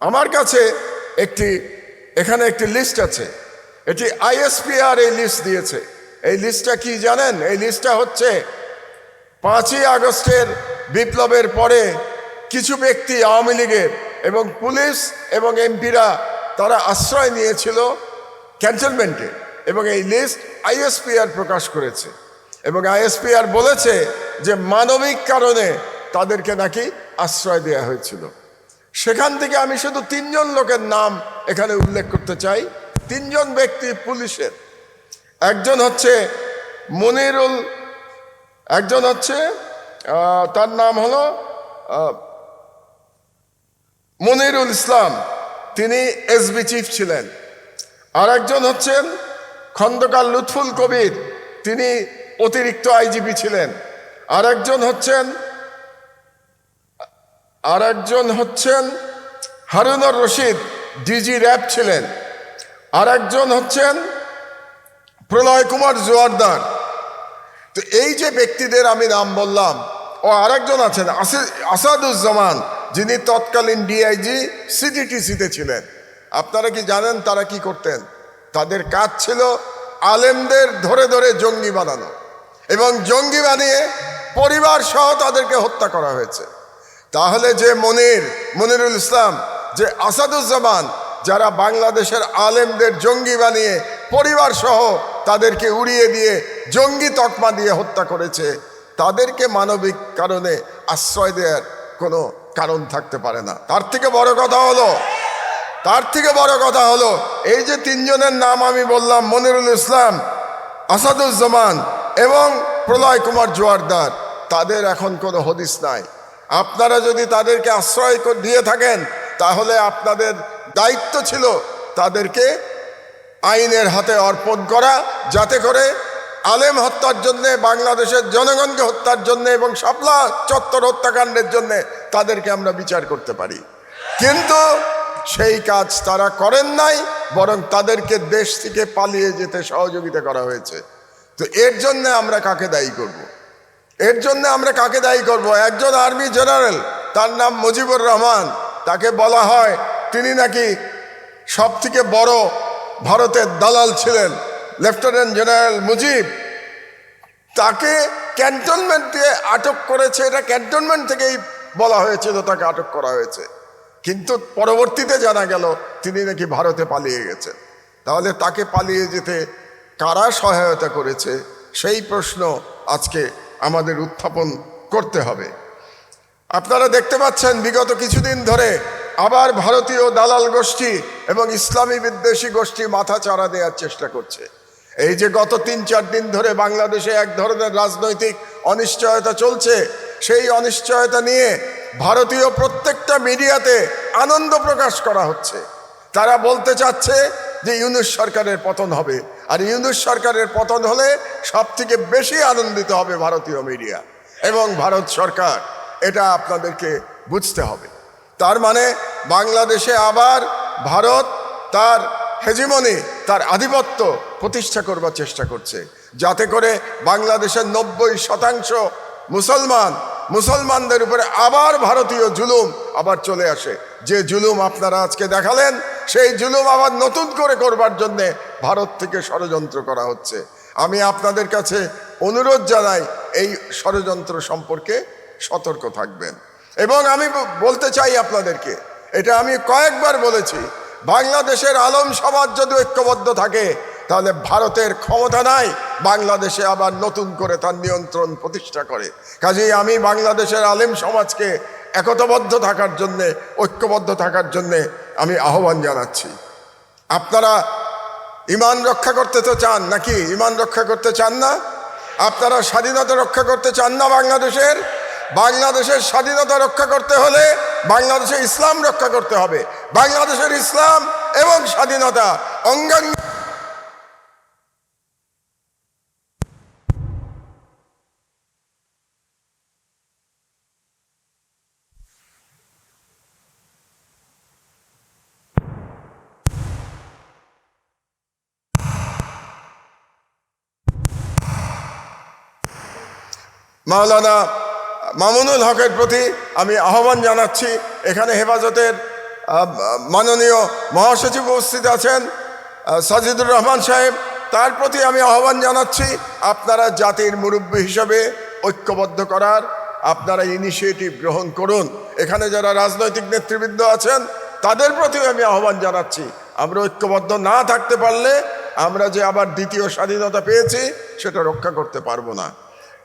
আমার কাছে একটি, এখানে একটি লিস্ট আছে। এটি আইএসপিআর এই লিস্ট দিয়েছে। এই লিস্টটা কি জানেন? এই লিস্টটা হচ্ছে পাঁচই আগস্টের বিপ্লবের পরে কিছু ব্যক্তি আওয়ামী লীগের এবং পুলিশ এবং এমপিরা তারা আশ্রয় নিয়েছিল ক্যান্টনমেন্টে এবং এই লিস্ট আইএসপিআর প্রকাশ করেছে। এবং আইএসপিআর বলেছে যে মানবিক কারণে তাদেরকে নাকি আশ্রয় দেওয়া হয়েছিল। সেখান থেকে আমি শুধু তিনজন লোকের নাম এখানে উল্লেখ করতে চাই। তিনজন ব্যক্তি পুলিশের। একজন হচ্ছে মনিরুল, একজন হচ্ছে তার নাম হলো মনিরুল ইসলাম। তিনি এসবি চিফ ছিলেন। আর একজন হচ্ছেন খন্দকার লুৎফুল কবির। তিনি অতিরিক্ত আইজিপি ছিলেন। আর একজন হচ্ছেন আর একজন হচ্ছেন হারুনর রশিদ, ডিজি র্যাব ছিলেন। আর একজন হচ্ছেন প্রলয় কুমার জোয়ারদার। তো এই যে ব্যক্তিদের আমি নাম বললাম, ও আরেকজন আছেন আসাদুজ্জামান, যিনি তৎকালীন ডিআইজি সিটিটিসিতে ছিলেন। আপনারা কি জানেন তারা কি করতেন? তাদের কাজ ছিল আলেমদের ধরে ধরে জঙ্গি বানানো এবং জঙ্গি বানিয়ে পরিবার সহ তাদেরকে হত্যা করা হয়েছে। তাহলে যে মনির, মনিরুল ইসলাম, যে আসাদুজ্জামান, যারা বাংলাদেশের আলেমদের জঙ্গি বানিয়ে পরিবার সহ তাদেরকে উড়িয়ে দিয়ে জঙ্গি তকমা দিয়ে হত্যা করেছে, তাদেরকে মানবিক কারণে আশ্রয় দেওয়ার কোনো কারণ থাকতে পারে না। তার থেকে বড় কথা হলো, তার থেকে বড় কথা হলো, এই যে তিনজনের নাম আমি বললাম, মনিরুল ইসলাম, আসাদুজ্জামান এবং প্রলয় কুমার জোয়ারদার, তাদের এখন কোনো হদিস নাই। আপনারা যদি তাদেরকে আশ্রয় দিয়ে থাকেন, তাহলে আপনাদের দায়িত্ব ছিল তাদেরকে আইনের হাতে অর্পণ করা, যাতে করে আলেম হত্যার জন্য, বাংলাদেশের জনগণকে হত্যার জন্য এবং শাপলা চত্বর হত্যাকাণ্ডের জন্য তাদেরকে আমরা বিচার করতে পারি কিন্তু সেই কাজ তারা করেন নাই, বরং তাদেরকে দেশ থেকে পালিয়ে যেতে সহযোগিতা করা হয়েছে তো এর জন্য আমরা কাকে দায়ী করব। এর জন্য আমরা কাকে দায়ী করব? একজন আর্মি জেনারেল, তার নাম মুজিবুর রহমান। তাকে বলা হয় তিনি নাকি সব থেকে বড় ভারতের দালাল ছিলেন, লেফটেন্যান্ট জেনারেল মুজিব। তাকে ক্যান্টনমেন্টে আটক করেছে, এটা ক্যান্টনমেন্ট থেকেই বলা হয়েছিল, তাকে আটক করা হয়েছে। কিন্তু পরবর্তীতে জানা গেল, তিনি নাকি ভারতে পালিয়ে গেছেন। তাহলে তাকে পালিয়ে যেতে কারা সহায়তা করেছে? সেই প্রশ্ন আজকে আমাদের উত্থাপন করতে হবে। আপনারা দেখতে পাচ্ছেন, বিগত কিছুদিন ধরে আবার ভারতীয় দালাল গোষ্ঠী এবং ইসলামী বিদ্বেষী গোষ্ঠী মাথা চাড়া দেওয়ার চেষ্টা করছে। এই যে গত তিন চার দিন ধরে বাংলাদেশে এক ধরনের রাজনৈতিক অনিশ্চয়তা চলছে, সেই অনিশ্চয়তা নিয়ে ভারতীয় প্রত্যেকটা মিডিয়াতে আনন্দ প্রকাশ করা হচ্ছে। তারা বলতে চাচ্ছে যে ইউনুস সরকারের পতন হবে। আর ইউনুস সরকারের পতন হলে সব থেকে বেশি আনন্দিত হবে ভারতীয় মিডিয়া। এবং ভারত সরকার, এটা আপনাদেরকে বুঝতে হবে। তার মানে বাংলাদেশে আবার ভারত তার হেজিমনি, তার আধিপত্য প্রতিষ্ঠা করবার চেষ্টা করছে। যাতে করে বাংলাদেশের নব্বই শতাংশ মুসলমান, মুসলমানদের উপরে আবার ভারতীয় জুলুম আবার চলে আসে। যে জুলুম আপনারা আজকে দেখালেন সেই জুলুম আবার নতুন করে করবার জন্যে ভারত থেকে ষড়যন্ত্র করা হচ্ছে। আমি আপনাদের কাছে অনুরোধ জানাই, এই ষড়যন্ত্র সম্পর্কে সতর্ক থাকবেন। এবং আমি বলতে চাই আপনাদেরকে, এটা আমি কয়েকবার বলেছি, বাংলাদেশের আলম সমাজ যদি ঐক্যবদ্ধ থাকে, তাহলে ভারতের ক্ষমতা নাই, বাংলাদেশে আবার নতুন করে তার নিয়ন্ত্রণ প্রতিষ্ঠা করে। কাজেই আমি বাংলাদেশের আলেম সমাজকে একতাবদ্ধ থাকার জন্যে, ঐক্যবদ্ধ থাকার জন্যে আমি আহ্বান জানাচ্ছি। আপনারা ইমান রক্ষা করতে তো চান নাকি? ইমান রক্ষা করতে চান না? আপনারা স্বাধীনতা রক্ষা করতে চান না বাংলাদেশের? বাংলাদেশের স্বাধীনতা রক্ষা করতে হলে বাংলাদেশে ইসলাম রক্ষা করতে হবে। বাংলাদেশের ইসলাম এবং স্বাধীনতা অঙ্গাঙ্গ মাওলানা মামুনুল হকের প্রতি আমি আহ্বান জানাচ্ছি, এখানে হেফাজতের মাননীয় মহাসচিব উপস্থিত আছেন সাজিদুর রহমান সাহেব, তার প্রতি আমি আহ্বান জানাচ্ছি, আপনারা জাতির মুরব্বী হিসাবে ঐক্যবদ্ধ করার, আপনারা ইনিশিয়েটিভ গ্রহণ করুন। এখানে যারা রাজনৈতিক নেতৃবৃন্দ আছেন, তাদের প্রতিও আমি আহ্বান জানাচ্ছি, আমরা ঐক্যবদ্ধ না থাকতে পারলে আমরা যে আবার দ্বিতীয় স্বাধীনতা পেয়েছি, সেটা রক্ষা করতে পারব না।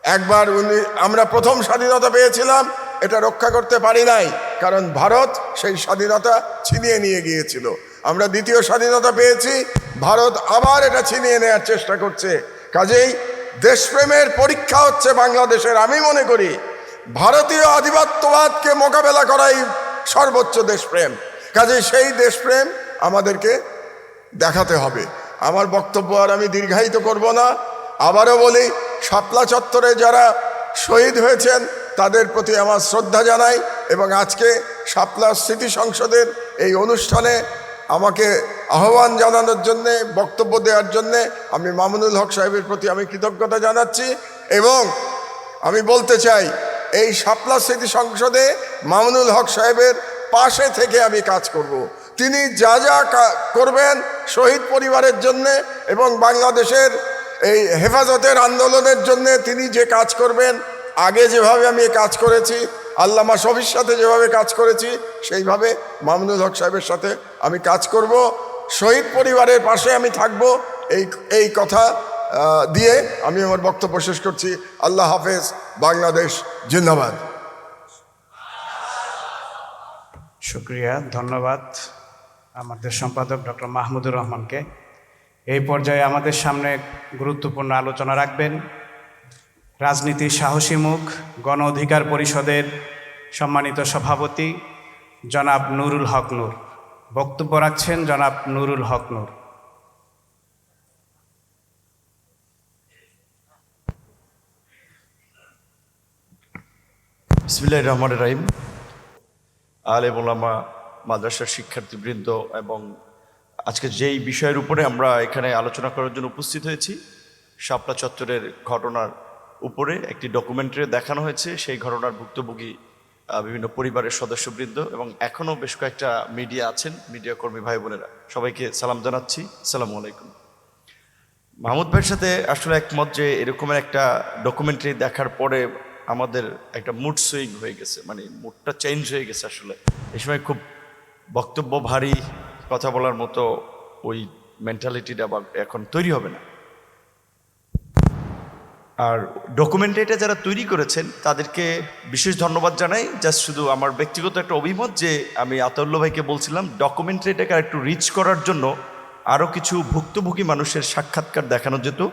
একবার উনি, আমরা প্রথম স্বাধীনতা পেয়েছিলাম, এটা রক্ষা করতে পারি নাই, কারণ ভারত সেই স্বাধীনতা ছিনিয়ে নিয়ে গিয়েছিল। আমরা দ্বিতীয় স্বাধীনতা পেয়েছি, ভারত আবার এটা ছিনিয়ে নেওয়ার চেষ্টা করছে। কাজেই দেশপ্রেমের পরীক্ষা হচ্ছে বাংলাদেশের, আমি মনে করি, ভারতীয় আধিপত্যবাদকে মোকাবেলা করাই সর্বোচ্চ দেশপ্রেম। কাজেই সেই দেশপ্রেম আমাদেরকে দেখাতে হবে। আমার বক্তব্য আর আমি দীর্ঘায়িত করব না। আবারও বলি শাপলা চত্বরে যারা শহীদ হয়েছেন, তাদের প্রতি আমার শ্রদ্ধা জানাই এবং আজকে শাপলা স্মৃতি সংসদের এই অনুষ্ঠানে আমাকে আহ্বান জানানোর জন্যে, বক্তব্য দেওয়ার জন্যে আমি মামুনুল হক সাহেবের প্রতি আমি কৃতজ্ঞতা জানাচ্ছি এবং আমি বলতে চাই, এই শাপলা স্মৃতি সংসদে মামুনুল হক সাহেবের পাশে থেকে আমি কাজ করব। তিনি যা যা করবেন শহীদ পরিবারের জন্যে এবং বাংলাদেশের এই হেফাজতের আন্দোলনের জন্যে তিনি যে কাজ করবেন, আগে যেভাবে আমি কাজ করেছি, আল্লামা শফির সাথে যেভাবে কাজ করেছি, সেইভাবে মামুনুল হক সাহেবের সাথে আমি কাজ করব, শহীদ পরিবারের পাশে আমি থাকব, এই এই কথা দিয়ে আমি আমার বক্তব্য শেষ করছি। আল্লাহ হাফেজ, বাংলাদেশ জিন্দাবাদ। শুক্রিয়া, ধন্যবাদ আমাদের সম্পাদক ডক্টর মাহমুদুর রহমানকে। এই পর্যায়ে আমাদের সামনে গুরুত্বপূর্ণ আলোচনা রাখবেন। রাজনীতির সাহসী মুখ, গণ অধিকার পরিষদের সম্মানিত সভাপতি জনাব নুরুল হক নূর। বক্তব্য রাখছেন জনাব নুরুল হক নূর। বিসমিল্লাহ রহমান রাহিম। আলে মাদ্রাসার শিক্ষার্থীবৃন্দ এবং আজকে যেই বিষয়ের উপরে আমরা এখানে আলোচনা করার জন্য উপস্থিত হয়েছি, শাপলা চত্বরের ঘটনার উপরে একটি ডকুমেন্টারি দেখানো হয়েছে। সেই ঘটনার ভুক্তভোগী বিভিন্ন পরিবারের সদস্যবৃন্দ এবং এখনও বেশ কয়েকটা মিডিয়া আছেন মিডিয়া কর্মী ভাই বোনেরা। সবাইকে সালাম জানাচ্ছি। সালামু আলাইকুম। মাহমুদ ভাইয়ের সাথে আসলে একমত যে এরকমের একটা ডকুমেন্টারি দেখার পরে আমাদের একটা মুড সুইং হয়ে গেছে মানে মুডটা চেঞ্জ হয়ে গেছে আসলে। এই সময় খুব বক্তব্য ভারী কথা বলার মতো ওই মেন্টালিটিটা বা এখন তৈরি হবে না। আর ডকুমেন্টারিটা যারা তৈরি করেছেন, তাদেরকে বিশেষ ধন্যবাদ জানাই। জাস্ট শুধু আমার ব্যক্তিগত একটা অভিমত যে, আমি আতাউল্লা ভাইকে বলছিলাম ডকুমেন্টারিটাকে একটু রিচ করার জন্য আরও কিছু ভুক্তভোগী মানুষের সাক্ষাৎকার দেখানো যেত।